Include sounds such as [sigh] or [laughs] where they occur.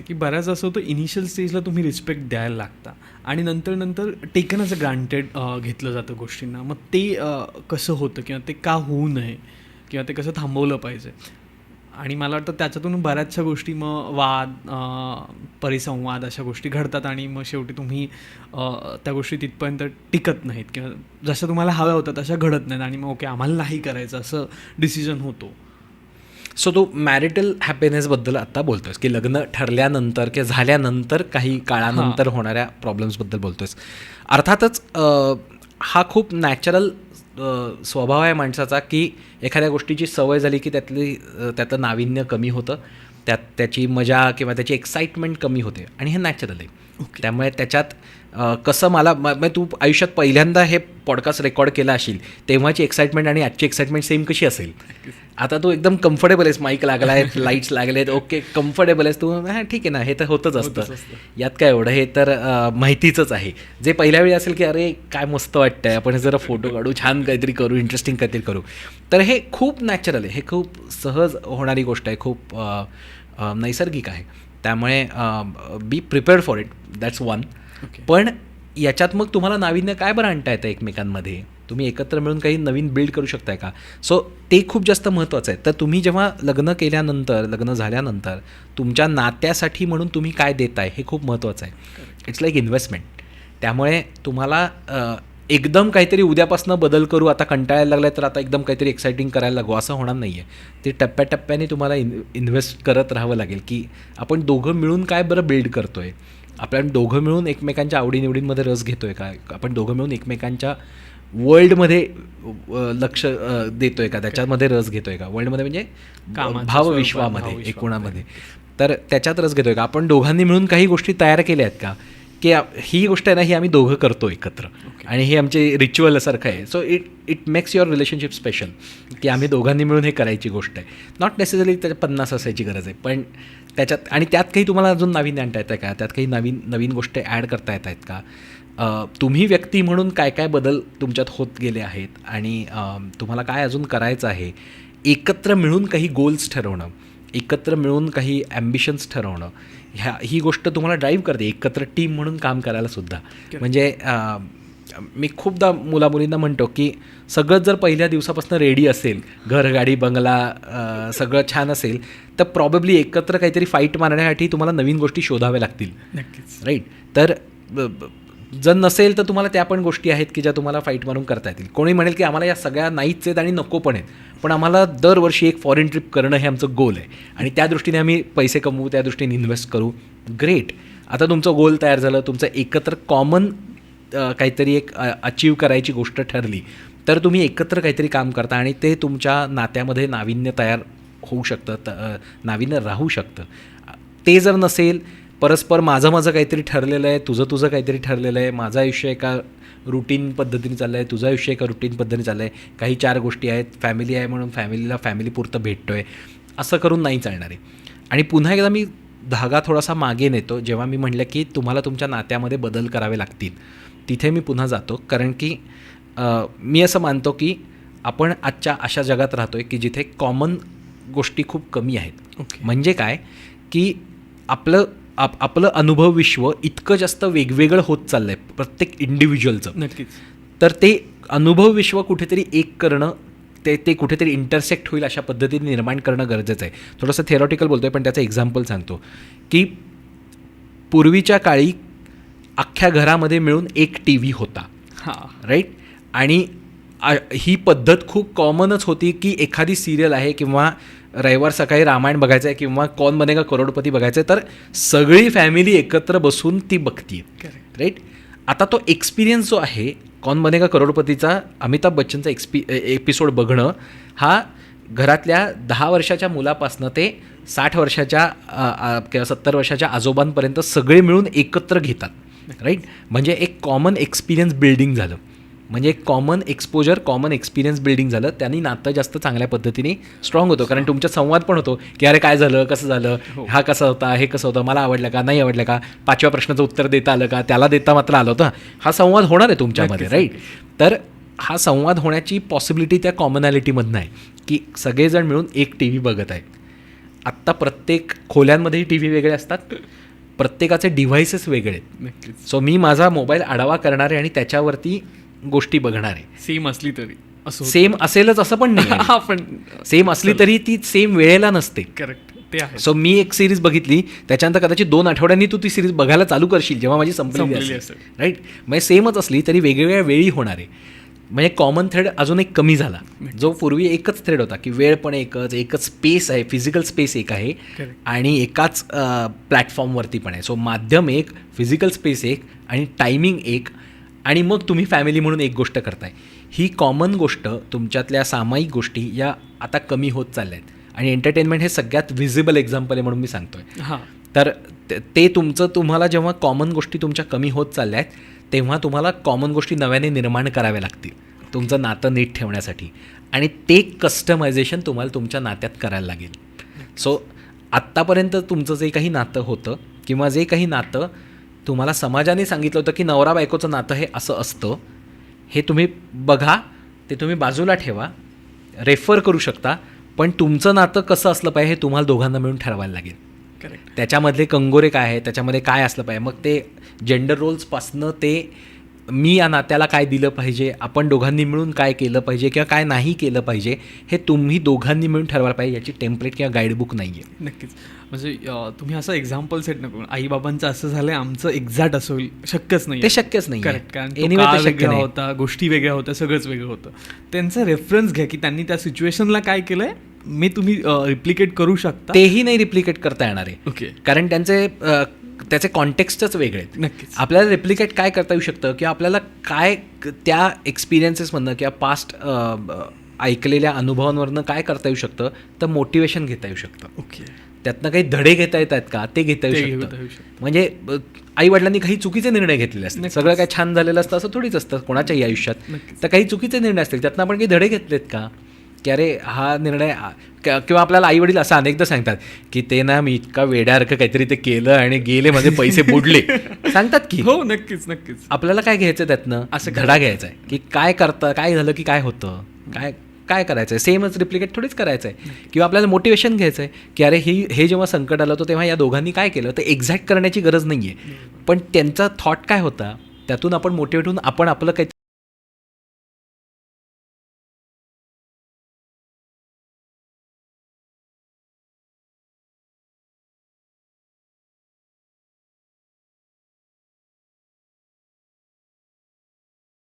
की बऱ्याच असं होतं इनिशियल स्टेजला तुम्ही रिस्पेक्ट द्यायला लागता. आणि नंतर नंतर टेकन अ ग्रांटेड घेतलं जातं गोष्टींना. मग ते कसं होतं किंवा ते का होऊ नये किंवा ते कसं थांबवलं पाहिजे? आणि मला वाटतं त्याच्यातून बऱ्याचशा गोष्टी मग वाद परिसंवाद अशा गोष्टी घडतात आणि मग शेवटी तुम्ही त्या गोष्टी तिथपर्यंत टिकत नाहीत. किंवा जशा तुम्हाला हव्या होत्या तशा घडत नाहीत आणि मग ओके आम्हाला नाही करायचं असं डिसिजन होतो. सो तू मॅरिटल हॅपीनेसबद्दल आत्ता बोलतोयस की लग्न ठरल्यानंतर किंवा झाल्यानंतर काही काळानंतर होणाऱ्या प्रॉब्लेम्सबद्दल बोलतोयस. अर्थातच अ, हा खूप नॅचरल स्वभाव आहे माणसाचा की एखाद्या गोष्टीची सवय झाली की त्यातली त्यातलं नाविन्य कमी होतं. त्यात त्याची मजा किंवा त्याची एक्साइटमेंट कमी होते. आणि हे नॅचरल आहे. त्यामुळे त्याच्यात कसं मला म- म्हणजे तू आयुष्यात पहिल्यांदा हे पॉडकास्ट रेकॉर्ड केला असेल तेव्हाची एक्साइटमेंट आणि आजची एक्साइटमेंट सेम कशी असेल? आता तू एकदम कम्फर्टेबल आहेस माईक लागला आहे लाईट्स लागले आहेत ओके कम्फर्टेबल आहेस. तू हां ठीक आहे ना हे तर होतच असतं. यात काय एवढं? हे तर माहितीचंच आहे. जे पहिल्या वेळी असेल की अरे काय मस्त वाटतं आहे आपण हे जरा फोटो काढू छान काहीतरी करू इंटरेस्टिंग काहीतरी करू. तर हे खूप नॅचरल आहे. हे खूप सहज होणारी गोष्ट आहे. खूप नैसर्गिक आहे. त्यामुळे be prepared for it that's one Okay. पण याच्यात मग तुम्हाला नाविन्य काय बरं आणता येतं एकमेकांमध्ये? तुम्ही एकत्र मिळून काही नवीन बिल्ड करू शकताय का? सो ते खूप जास्त महत्त्वाचं आहे. तर तुम्ही जेव्हा लग्न केल्यानंतर लग्न झाल्यानंतर तुमच्या नात्यासाठी म्हणून तुम्ही काय देताय हे खूप महत्त्वाचं आहे. इट्स लाईक इन्व्हेस्टमेंट त्यामुळे तुम्हाला एकदम काहीतरी उद्यापासून बदल करू आता कंटाळायला लागलाय तर आता एकदम काहीतरी एक्साइटिंग करायला लागू असं होणार नाही आहे ते टप्प्याटप्प्याने तुम्हाला इन इन्व्हेस्ट करत राहावं लागेल की आपण दोघं मिळून काय बरं बिल्ड करतोय? आपण दोघं मिळून एकमेकांच्या आवडीनिवडींमध्ये रस घेतोय का? आपण दोघं मिळून एकमेकांच्या वर्ल्डमध्ये लक्ष देतोय का? त्याच्यामध्ये रस घेतोय का? वर्ल्डमध्ये म्हणजे भावविश्वामध्ये एकूणामध्ये. तर त्याच्यात रस घेतोय का? आपण दोघांनी मिळून काही गोष्टी तयार केल्या आहेत का? की ही गोष्ट आहे ना ही आम्ही दोघं करतो एकत्र. आणि हे आमचे रिच्युअल सारखं आहे. So it it makes your relationship special की आम्ही दोघांनी मिळून हे करायची गोष्ट आहे. नॉट नेसेसरी त्याच्यात पन्नास असायची गरज आहे पण त्याच्यात आणि त्यात काही तुम्हाला अजून नवीन आणता येतं का? त्यात काही नवीन नवीन गोष्टी ॲड करता येत आहेत का? तुम्ही व्यक्ती म्हणून काय काय बदल तुमच्यात होत गेले आहेत? आणि तुम्हाला काय अजून करायचं आहे? एकत्र मिळून काही गोल्स ठरवणं एकत्र मिळून काही ॲम्बिशन्स ठरवणं ह्या ही गोष्ट तुम्हाला ड्राईव्ह करते. एकत्र टीम म्हणून काम करायला सुद्धा. म्हणजे मी खूपदा मुलामुलींना म्हणतो की सगळं जर पहिल्या दिवसापासून रेडी असेल घर गाडी बंगला सगळं छान असेल तर प्रॉबेबली एकत्र काहीतरी फाईट मारण्यासाठी तुम्हाला नवीन गोष्टी शोधाव्या लागतील. नक्कीच. राईट तर जर नसेल तर तुम्हाला त्या पण गोष्टी आहेत की ज्या तुम्हाला फाईट मारून करता येतील. कोणी म्हणेल की आम्हाला या सगळ्या नाहीच आहेत आणि नको पण आहेत. पण आम्हाला दरवर्षी एक फॉरेन ट्रिप करणं हे आमचं गोल आहे. आणि त्या दृष्टीने आम्ही पैसे कमवू त्या दृष्टीने इन्व्हेस्ट करू. ग्रेट आता तुमचं गोल तयार झालं तुमचं एकत्र कॉमन काहीतरी एक अचीव करायची गोष्ट ठरली तर तुम्ही एकत्र काहीतरी काम करता आणि ते तुमच्या नात्यामध्ये नाविन्य तयार होऊ शकतं त नाविन्य राहू शकतं. ते जर नसेल परस्पर माझं माझं काहीतरी ठरलेलं आहे तुझं तुझं काहीतरी ठरलेलं आहे माझं आयुष्य एका रुटीन पद्धतीने चाललं आहे तुझं आयुष्य एका रुटीन पद्धतीने चाललं आहे काही चार गोष्टी आहेत फॅमिली आहे म्हणून फॅमिलीला फॅमिलीपुरतं भेटतो आहे असं करून नाही चालणार आहे. आणि पुन्हा एकदा मी धागा थोडासा मागे नेतो जेव्हा मी म्हटलं की तुम्हाला तुमच्या नात्यामध्ये बदल करावे लागतील. तिथे मी पुन्हा जातो. कारण की मी असं मानतो की आपण आजच्या अशा जगात राहतो आहे की जिथे कॉमन गोष्टी खूप कमी आहेत. ओके. म्हणजे काय? की आपलं आप आपलं अनुभव विश्व इतकं जास्त वेगवेगळं होत चाललं आहे प्रत्येक इंडिव्हिज्युअलचं नक्कीच. तर ते अनुभव विश्व कुठेतरी एक करणं ते ते कुठेतरी इंटरसेक्ट होईल अशा पद्धतीने निर्माण करणं गरजेचं आहे. थोडंसं थेरॉटिकल बोलतो आहे पण त्याचं एक्झाम्पल सांगतो. की पूर्वीच्या काळी अख्ख्या घरामध्ये मिळून एक टी व्ही होता. हां. राईट आणि ही पद्धत खूप कॉमनच होती की एखादी सिरियल आहे किंवा रविवार सकाळी रामायण बघायचं आहे किंवा कौन बनेगा करोडपती बघायचं आहे तर सगळी फॅमिली एकत्र बसून ती बघतीये करेक्ट राईट आता तो एक्सपिरियन्स जो आहे कौन बनेगा करोडपतीचा अमिताभ बच्चनचा एक्सपि एपिसोड बघणं हा घरातल्या दहा वर्षाच्या मुलापासनं ते साठ वर्षाच्या किंवा सत्तर वर्षाच्या आजोबांपर्यंत सगळे मिळून एकत्र घेतात. राईट म्हणजे एक कॉमन एक्सपिरियन्स बिल्डिंग झालं. म्हणजे एक common exposure common experience building झालं. त्यांनी नातं जास्त चांगल्या पद्धतीने स्ट्रॉंग होतो. कारण तुमच्या संवाद पण होतो की अरे काय झालं कसं झालं हा. कसा होता हे कसं होतं मला आवडलं का नाही आवडलं का पाचव्या प्रश्नाचं उत्तर देता आलं का त्याला देता मात्र आलं होतं. हा संवाद होणार आहे तुमच्यामध्ये राईट तर हा संवाद होण्याची पॉसिबिलिटी त्या कॉमनॅलिटीमधनं आहे. की सगळेजण मिळून एक टी व्ही बघत आहेत. आत्ता प्रत्येक खोल्यांमध्येही टी व्ही वेगळे असतात. प्रत्येकाचे डिव्हाइसेस वेगळे आहेत. सो मी माझा मोबाईल आढावा करणार आहे आणि त्याच्यावरती गोष्टी बघणार. आहे सेम असली तरी. सेम असेलच असं पण नाही. [laughs] हा पण सेम असली तरी ती सेम वेळेला नसते. करेक्ट सो मी एक सिरीज बघितली. त्याच्यानंतर कदाचित दोन आठवड्यांनी तू ती सिरीज बघायला चालू करशील जेव्हा माझी संपलेली असेल. राईट म्हणजे सेमच असली तरी वेगवेगळ्या वेळी होणार. आहे म्हणजे कॉमन थ्रेड अजून एक कमी झाला. जो पूर्वी एकच थ्रेड होता की वेळ पण एकच एकच स्पेस आहे फिजिकल स्पेस एक आहे. आणि एकाच प्लॅटफॉर्मवरती पण आहे. सो माध्यम एक फिजिकल स्पेस एक आणि टायमिंग एक आणि मग तुम्ही फॅमिली म्हणून एक गोष्ट करताय. ही कॉमन गोष्ट तुमच्यातल्या सामायिक गोष्टी या आता कमी होत चालल्या आहेत आणि एंटरटेनमेंट हे सगळ्यात विजिबल एक्झाम्पल आहे म्हणून मी सांगतोय. हां. तर ते- ते तुमचं तुम्हाला जेव्हा कॉमन गोष्टी तुमच्या कमी होत चालल्या आहेत तेव्हा तुम्हाला कॉमन गोष्टी नव्याने निर्माण कराव्या लागतील. तुमचं नातं नीट ठेवण्यासाठी. आणि ते कस्टमायझेशन तुम्हाला तुमच्या नात्यात करायला लागेल. सो आत्तापर्यंत तुमचं जे काही नातं होतं किंवा जे काही नातं तुम्हाला समाजाने सांगितलं होतं की नवरा बायकोचं नातं हे असं असतं हे तुम्ही बघा ते तुम्ही बाजूला ठेवा रेफर करू शकता पण तुमचं नातं कसं असलं पाहिजे हे तुम्हाला दोघांना मिळून ठरवायला लागेल. त्याच्यामधले कंगोरे काय आहे त्याच्यामध्ये काय असलं पाहिजे? मग ते जेंडर रोल्सपासनं ते मी या नात्याला काय दिलं पाहिजे? आपण दोघांनी मिळून काय केलं पाहिजे किंवा काय नाही केलं पाहिजे? हे तुम्ही दोघांनी मिळून ठरवायला पाहिजे याची टेम्पलेट किंवा गाईडबुक नाही आहे नक्कीच. म्हणजे तुम्ही असं एक्झाम्पल सेट नको आई बाबांचं असं झालंय आमचं एक्झॅक्ट असं होईल. शक्यच नाही ते शक्यच नाही करेक्ट कारण वेगळा. होता गोष्टी वेगळ्या होत्या सगळंच वेगळं होतं. त्यांचा रेफरन्स घ्या की त्यांनी त्या सिच्युएशनला काय केलंय मी तुम्ही रिप्लिकेट करू शकता. तेही नाही रिप्लिकेट करता येणार आहे. ओके कारण त्यांचे त्याचे कॉन्टेक्स्टच वेगळे आहेत. नक्कीच. आपल्याला रेप्लिकेट काय करता येऊ शकतं? किंवा आपल्याला काय त्या एक्सपिरियन्सेसमधनं किंवा पास्ट ऐकलेल्या अनुभवांवरनं काय करता येऊ शकतं? तर मोटिवेशन घेता येऊ शकतं. ओके. त्यातनं काही धडे घेता येत आहेत का? ते घेता येऊ शकतं. म्हणजे आई वडिलांनी काही चुकीचे निर्णय घेतलेले असतात. सगळं काय छान झालेलं असतं असं थोडीच असतं कोणाच्याही आयुष्यात. तर काही चुकीचे निर्णय असतील त्यातनं आपण काही धडे घेतलेत का? की अरे हा निर्णय किंवा आपल्याला आई वडील असं अनेकदा सांगतात की ते ना मी इतका वेड्यासारखं काहीतरी ते केलं आणि गेले माझे पैसे बुडले. [laughs] सांगतात की? हो नक्कीच नक्कीच. आपल्याला काय घ्यायचं त्यातनं? असं धडा घ्यायचा आहे. की काय करतं काय झालं की काय होतं? काय काय करायचं आहे सेमच रिप्लिकेट थोडीच करायचं आहे किंवा आपल्याला मोटिवेशन घ्यायचं आहे की अरे ही हे जेव्हा संकट आलं होतं तेव्हा या दोघांनी काय केलं? तर एक्झॅक्ट करण्याची गरज नाही आहे पण त्यांचा थॉट काय होता? त्यातून आपण मोटिवेट होऊन आपण आपलं काहीतरी